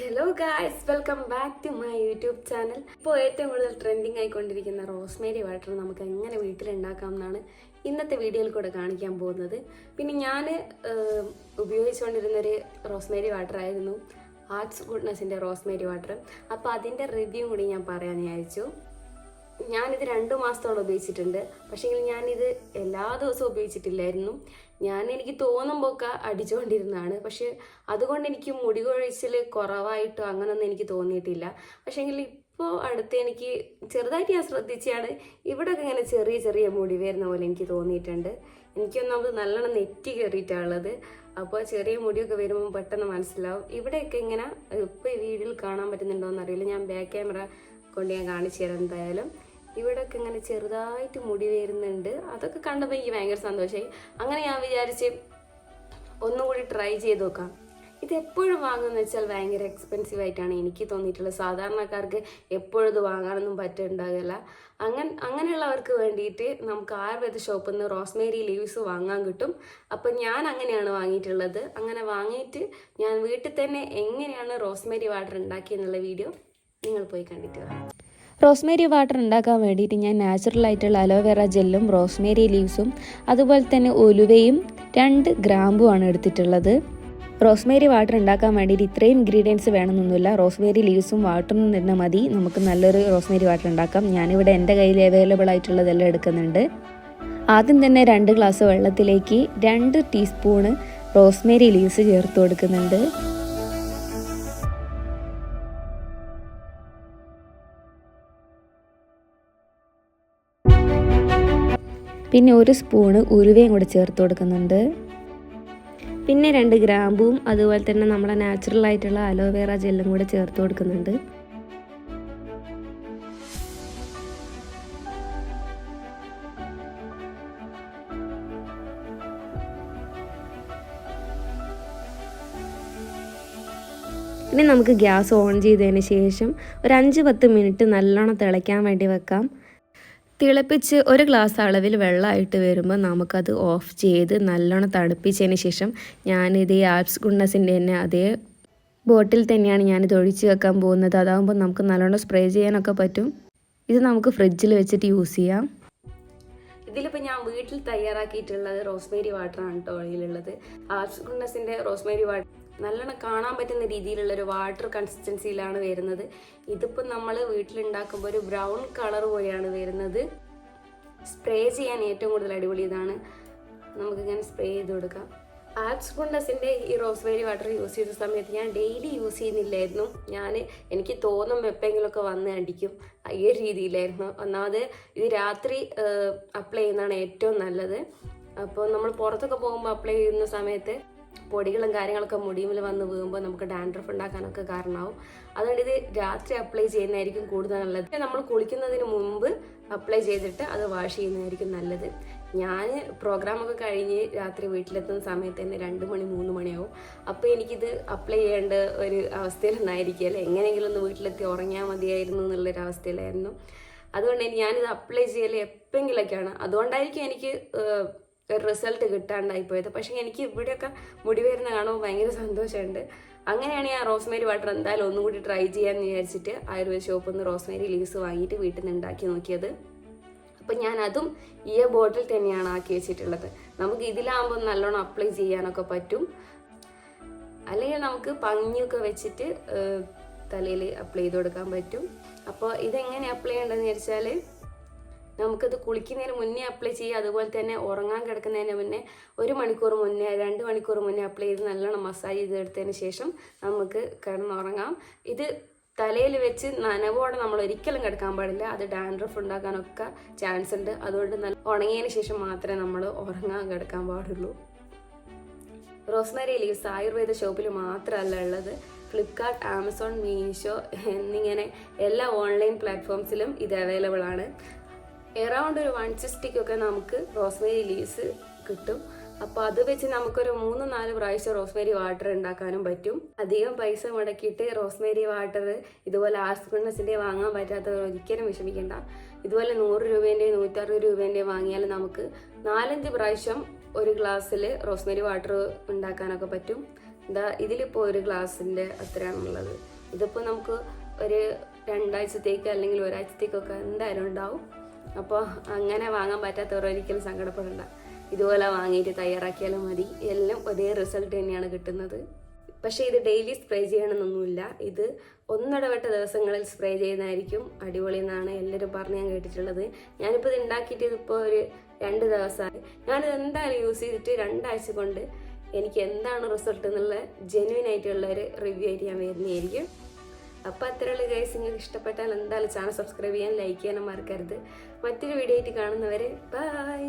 Hello guys welcome back to my YouTube channel ഇപ്പോൾ ഏറ്റവും കൂടുതൽ ട്രെൻഡിങ് ആയിക്കൊണ്ടിരിക്കുന്ന റോസ്മേരി വാട്ടർ നമുക്ക് എങ്ങനെ വീട്ടിലുണ്ടാക്കാം എന്നാണ് ഇന്നത്തെ വീഡിയോയിൽ കൂടെ കാണിക്കാൻ പോകുന്നത്. പിന്നെ ഞാൻ ഉപയോഗിച്ചുകൊണ്ടിരുന്നൊരു റോസ്മേരി വാട്ടർ ആയിരുന്നു. ആർട്സ് ഗുഡ്നസിന്റെ റോസ്മേരി വാട്ടർ അപ്പോൾ അതിന്റെ റിവ്യൂ കൂടി ഞാൻ പറയാൻ വിചാരിച്ചു. ഞാനിത് രണ്ട് മാസത്തോളം ഉപയോഗിച്ചിട്ടുണ്ട്. പക്ഷേങ്കിൽ ഞാനിത് എല്ലാ ദിവസവും ഉപയോഗിച്ചിട്ടില്ലായിരുന്നു. ഞാൻ എനിക്ക് തോന്നുമ്പോൾ ഒക്കെ അടിച്ചുകൊണ്ടിരുന്നതാണ് പക്ഷെ അതുകൊണ്ട് എനിക്ക് മുടി കൊഴിച്ചിൽ കുറവായിട്ടോ അങ്ങനൊന്നും എനിക്ക് തോന്നിയിട്ടില്ല. പക്ഷേങ്കിൽ ഇപ്പോൾ അടുത്ത് എനിക്ക് ചെറുതായിട്ട് ഞാൻ ശ്രദ്ധിച്ചാണ് ഇവിടെയൊക്കെ ഇങ്ങനെ ചെറിയ ചെറിയ മുടി വരുന്ന പോലെ എനിക്ക് തോന്നിയിട്ടുണ്ട്. എനിക്കൊന്നാമത് നല്ലോണം നെറ്റി കയറിയിട്ടുള്ളത് അപ്പോൾ ചെറിയ മുടിയൊക്കെ വരുമ്പോൾ പെട്ടെന്ന് മനസ്സിലാവും. ഇവിടെയൊക്കെ ഇങ്ങനെ ഇപ്പോൾ ഈ വീഡിയോയിൽ കാണാൻ പറ്റുന്നുണ്ടോ എന്നറിയില്ല ഞാൻ ബാക്ക് ക്യാമറ കൊണ്ട് ഞാൻ കാണിച്ചു തരാം എന്തായാലും. ഇവിടെയൊക്കെ ഇങ്ങനെ ചെറുതായിട്ട് മുടി വരുന്നുണ്ട്. അതൊക്കെ കണ്ടപ്പോൾ എനിക്ക് ഭയങ്കര സന്തോഷമായി അങ്ങനെ ഞാൻ വിചാരിച്ച് ഒന്നും കൂടി ട്രൈ ചെയ്ത് നോക്കാം. ഇത് എപ്പോഴും വാങ്ങുന്ന വെച്ചാൽ ഭയങ്കര എക്സ്പെൻസീവ് ആയിട്ടാണ് എനിക്ക് തോന്നിയിട്ടുള്ളത്. സാധാരണക്കാർക്ക് എപ്പോഴും ഇത് വാങ്ങാനൊന്നും പറ്റുന്നുണ്ടാകില്ല അങ്ങനെ അങ്ങനെയുള്ളവർക്ക് വേണ്ടിയിട്ട് നമുക്ക് ആയുർവേദ ഷോപ്പിൽ നിന്ന് റോസ്മേരി ലീവ്സ് വാങ്ങാൻ കിട്ടും. അപ്പം ഞാൻ അങ്ങനെയാണ് വാങ്ങിയിട്ടുള്ളത്. അങ്ങനെ വാങ്ങിയിട്ട് ഞാൻ വീട്ടിൽ തന്നെ എങ്ങനെയാണ് റോസ്മേരി വാട്ടർ ഉണ്ടാക്കിയെന്നുള്ള വീഡിയോ നിങ്ങൾ പോയി കണ്ടിട്ട് റോസ്മേരി വാട്ടർ ഉണ്ടാക്കാൻ വേണ്ടിയിട്ട് ഞാൻ നാച്ചുറൽ ആയിട്ടുള്ള അലോവേറ ജെല്ലും റോസ്മേരി ലീവ്സും അതുപോലെ തന്നെ ഒലുവയും രണ്ട് ഗ്രാമ്പുമാണ് എടുത്തിട്ടുള്ളത്. റോസ്മേരി വാട്ടർ ഉണ്ടാക്കാൻ വേണ്ടിയിട്ട് ഇത്രയും ഇൻഗ്രീഡിയൻസ് വേണമെന്നൊന്നുമില്ല. റോസ്മേരി ലീവ്സും വാട്ടറും തന്നെ മതി. നമുക്ക് നല്ലൊരു റോസ്മേരി വാട്ടർ ഉണ്ടാക്കാം. ഞാനിവിടെ എന്റെ കയ്യിൽ അവൈലബിൾ ആയിട്ടുള്ളതെല്ലാം എടുക്കുന്നുണ്ട്. ആദ്യം തന്നെ രണ്ട് ഗ്ലാസ് വെള്ളത്തിലേക്ക് രണ്ട് ടീസ്പൂണ് റോസ്മേരി ലീവ്സ് ചേർത്ത് കൊടുക്കുന്നുണ്ട്. പിന്നെ ഒരു സ്പൂണ് ഉരുവയും കൂടെ ചേർത്ത് കൊടുക്കുന്നുണ്ട്. പിന്നെ രണ്ട് ഗ്രാമ്പും അതുപോലെ തന്നെ നമ്മളെ നാച്ചുറൽ ആയിട്ടുള്ള അലോവേറ ജെല്ലും കൂടെ ചേർത്ത് കൊടുക്കുന്നുണ്ട്. ഇനി നമുക്ക് ഗ്യാസ് ഓൺ ചെയ്തതിന് ശേഷം ഒരു അഞ്ച് പത്ത് മിനിറ്റ് നല്ലോണം തിളയ്ക്കാൻ വേണ്ടി വെക്കാം. തിളപ്പിച്ച് ഒരു ഗ്ലാസ് അളവിൽ വെള്ളമായിട്ട് വരുമ്പോൾ നമുക്കത് ഓഫ് ചെയ്ത് നല്ലോണം തണുപ്പിച്ചതിന് ശേഷം ഞാനിത് ഈ ആപ്സ് ഗുണ്ണസിന്റെ തന്നെ അതേ ബോട്ടിൽ തന്നെയാണ് ഞാനിത് ഒഴിച്ച് വെക്കാൻ പോകുന്നത്. അതാകുമ്പോൾ നമുക്ക് നല്ലോണം സ്പ്രേ ചെയ്യാനൊക്കെ പറ്റും. ഇത് നമുക്ക് ഫ്രിഡ്ജിൽ വെച്ചിട്ട് യൂസ് ചെയ്യാം. ഇതിലിപ്പോൾ ഞാൻ വീട്ടിൽ തയ്യാറാക്കിയിട്ടുള്ളത് റോസ്മേരി വാട്ടറാണ് കേട്ടോ ഒഴിയിലുള്ളത് ആപ്സ് ഗുണ്ണസിന്റെ റോസ്മേരി വാട്ടർ നല്ലോണം കാണാൻ പറ്റുന്ന രീതിയിലുള്ള ഒരു വാട്ടർ കൺസിസ്റ്റൻസിയിലാണ് വരുന്നത്. ഇതിപ്പോൾ നമ്മൾ വീട്ടിലുണ്ടാക്കുമ്പോൾ ഒരു ബ്രൗൺ കളർ പോലെയാണ് വരുന്നത്. സ്പ്രേ ചെയ്യാൻ ഏറ്റവും കൂടുതൽ അടിപൊളി ഇതാണ്. നമുക്കിങ്ങനെ സ്പ്രേ ചെയ്ത് കൊടുക്കാം. ആപ്സ് കൊണ്ടസിന്റെ ഈ റോസ് റോസ്മേരി വാട്ടർ യൂസ് ചെയ്ത സമയത്ത് ഞാൻ ഡെയിലി യൂസ് ചെയ്യുന്നില്ലായിരുന്നു. ഞാൻ എനിക്ക് തോന്നും എപ്പോഴെങ്കിലുമൊക്കെ വന്ന് അടിക്കും. ഈ ഒരു രീതിയിലായിരുന്നു. ഒന്നാമത് ഇത് രാത്രി അപ്ലൈ ചെയ്യുന്നതാണ് ഏറ്റവും നല്ലത്. അപ്പോൾ നമ്മൾ പുറത്തൊക്കെ പോകുമ്പോൾ അപ്ലൈ ചെയ്യുന്ന സമയത്ത് പൊടികളും കാര്യങ്ങളൊക്കെ മുടിയിൽ വന്ന് വീഴുമ്പോൾ നമുക്ക് ഡാൻഡ്രഫ് ഉണ്ടാക്കാനൊക്കെ കാരണമാവും. അതുകൊണ്ട് ഇത് രാത്രി അപ്ലൈ ചെയ്യുന്നതായിരിക്കും കൂടുതൽ നല്ലത്. നമ്മൾ കുളിക്കുന്നതിന് മുമ്പ് അപ്ലൈ ചെയ്തിട്ട് അത് വാഷ് ചെയ്യുന്നതായിരിക്കും നല്ലത്. ഞാൻ പ്രോഗ്രാമൊക്കെ കഴിഞ്ഞ് രാത്രി വീട്ടിലെത്തുന്ന സമയത്ത് തന്നെ രണ്ട് മണി മൂന്ന് മണിയാവും. അപ്പോൾ എനിക്കിത് അപ്ലൈ ചെയ്യേണ്ട ഒരു അവസ്ഥയിലൊന്നായിരിക്കുമല്ലേ എങ്ങനെയെങ്കിലും ഒന്ന് വീട്ടിലെത്തി ഉറങ്ങിയാൽ മതിയായിരുന്നു എന്നുള്ളൊരു അവസ്ഥയിലായിരുന്നു. അതുകൊണ്ട് ഞാനിത് അപ്ലൈ ചെയ്യൽ എപ്പോഴെങ്കിലൊക്കെയാണ് അതുകൊണ്ടായിരിക്കും എനിക്ക് ഒരു റിസൾട്ട് കിട്ടാണ്ടായി പോയത്. പക്ഷേ എനിക്ക് ഇവിടെയൊക്കെ മുടി വരുന്ന കാണുമ്പോൾ ഭയങ്കര സന്തോഷമുണ്ട്. അങ്ങനെയാണ് ഞാൻ റോസ്മേരി വാട്ടർ എന്തായാലും ഒന്നും കൂടി ട്രൈ ചെയ്യാമെന്ന് വിചാരിച്ചിട്ട് ആയുർവേദ ഷോപ്പിൽ നിന്ന് റോസ്മേരി ലീവ്സ് വാങ്ങിയിട്ട് വീട്ടിൽ നിന്ന് ഉണ്ടാക്കി നോക്കിയത്. അപ്പം ഞാൻ അതും ഈ ബോട്ടിൽ തന്നെയാണ് ആക്കി വെച്ചിട്ടുള്ളത്. നമുക്ക് ഇതിലാകുമ്പോൾ നല്ലോണം അപ്ലൈ ചെയ്യാനൊക്കെ പറ്റും. അല്ലെങ്കിൽ നമുക്ക് പങ്ങിയൊക്കെ വെച്ചിട്ട് തലയിൽ അപ്ലൈ ചെയ്ത് കൊടുക്കാൻ പറ്റും. അപ്പോൾ ഇതെങ്ങനെ അപ്ലൈ ചെയ്യേണ്ടതെന്ന് വെച്ചാൽ നമുക്കത് കുളിക്കുന്നതിന് മുന്നേ അപ്ലൈ ചെയ്യുക അതുപോലെ തന്നെ ഉറങ്ങാൻ കിടക്കുന്നതിന് മുന്നേ ഒരു മണിക്കൂർ മുന്നേ രണ്ട് മണിക്കൂർ മുന്നേ അപ്ലൈ ചെയ്ത് നല്ലോണം മസാജ് ചെയ്തെടുത്തതിന് ശേഷം നമുക്ക് കിടന്നുറങ്ങാം ഇത് തലയിൽ വെച്ച് നനവോടെ നമ്മൾ ഒരിക്കലും കിടക്കാൻ പാടില്ല. അത് ഡാൻഡ്രഫ് ഉണ്ടാക്കാനൊക്കെ ചാൻസ് ഉണ്ട്. അതുകൊണ്ട് നല്ല ഉണങ്ങിയതിന് ശേഷം മാത്രമേ നമ്മൾ ഉറങ്ങാൻ കിടക്കാൻ പാടുള്ളൂ. റോസ്മേരി ലീവ്സ് ആയുർവേദ ഷോപ്പിൽ മാത്രമല്ല ഉള്ളത്. ഫ്ലിപ്കാർട്ട് ആമസോൺ മീഷോ എന്നിങ്ങനെ എല്ലാ ഓൺലൈൻ പ്ലാറ്റ്ഫോംസിലും ഇത് അവൈലബിൾ ആണ്. എറൗണ്ട് ഒരു വൺ സിക്സ്റ്റിക്കൊക്കെ നമുക്ക് റോസ്മേരി ലീവ്സ് കിട്ടും. അപ്പോൾ അത് വെച്ച് നമുക്കൊരു മൂന്ന് നാല് പ്രാവശ്യം റോസ്മേരി വാട്ടർ ഉണ്ടാക്കാനും പറ്റും. അധികം പൈസ മുടക്കിയിട്ട് റോസ്മേരി വാട്ടർ ഇതുപോലെ ആസ്പിണസിന്റെ വാങ്ങാൻ പറ്റാത്തവർ ഒരിക്കലും വിഷമിക്കേണ്ട. ഇതുപോലെ നൂറ് രൂപേന്റെ നൂറ്ററുപത് രൂപേന്റെ വാങ്ങിയാൽ നമുക്ക് നാലഞ്ച് പ്രാവശ്യം ഒരു ഗ്ലാസ്സിൽ റോസ്മേരി വാട്ടർ ഉണ്ടാക്കാനൊക്കെ പറ്റും. ഇതാ ഇതിലിപ്പോൾ ഒരു ഗ്ലാസിന്റെ അത്രയാണുള്ളത്. ഇതിപ്പോൾ നമുക്ക് ഒരു രണ്ടാഴ്ചത്തേക്ക് അല്ലെങ്കിൽ ഒരാഴ്ചത്തേക്കൊക്കെ എന്തായാലും ഉണ്ടാവും. അപ്പോൾ അങ്ങനെ വാങ്ങാൻ പറ്റാത്തവർ ഒരിക്കലും സങ്കടപ്പെടണ്ട. ഇതുപോലെ വാങ്ങിയിട്ട് തയ്യാറാക്കിയാലും മതി. എല്ലാം ഒരേ റിസൾട്ട് തന്നെയാണ് കിട്ടുന്നത്. പക്ഷേ ഇത് ഡെയിലി സ്പ്രേ ചെയ്യണമെന്നൊന്നുമില്ല. ഇത് ഒന്നിടവട്ട ദിവസങ്ങളിൽ സ്പ്രേ ചെയ്യുന്നതായിരിക്കും അടിപൊളി എന്നാണ് എല്ലാവരും പറഞ്ഞ് ഞാൻ കേട്ടിട്ടുള്ളത്. ഞാനിപ്പോൾ ഇത് ഉണ്ടാക്കിയിട്ട് ഇതിപ്പോൾ ഒരു രണ്ട് ദിവസമായി. ഞാനിത് എന്തായാലും യൂസ് ചെയ്തിട്ട് രണ്ടാഴ്ച കൊണ്ട് എനിക്ക് എന്താണ് റിസൾട്ട് എന്നുള്ള ജെന്വിൻ ആയിട്ടുള്ള ഒരു റിവ്യൂ ആയിട്ട് ഞാൻ വരുന്നതായിരിക്കും. അപ്പോൾ അത്രയുള്ള ഗൈസ് നിങ്ങൾക്ക് ഇഷ്ടപ്പെട്ടാൽ എന്തായാലും ചാനൽ സബ്സ്ക്രൈബ് ചെയ്യാൻ ലൈക്ക് ചെയ്യാനും മറക്കരുത്. മറ്റൊരു വീഡിയോ ആയിട്ട് കാണുന്നവരെ ബൈ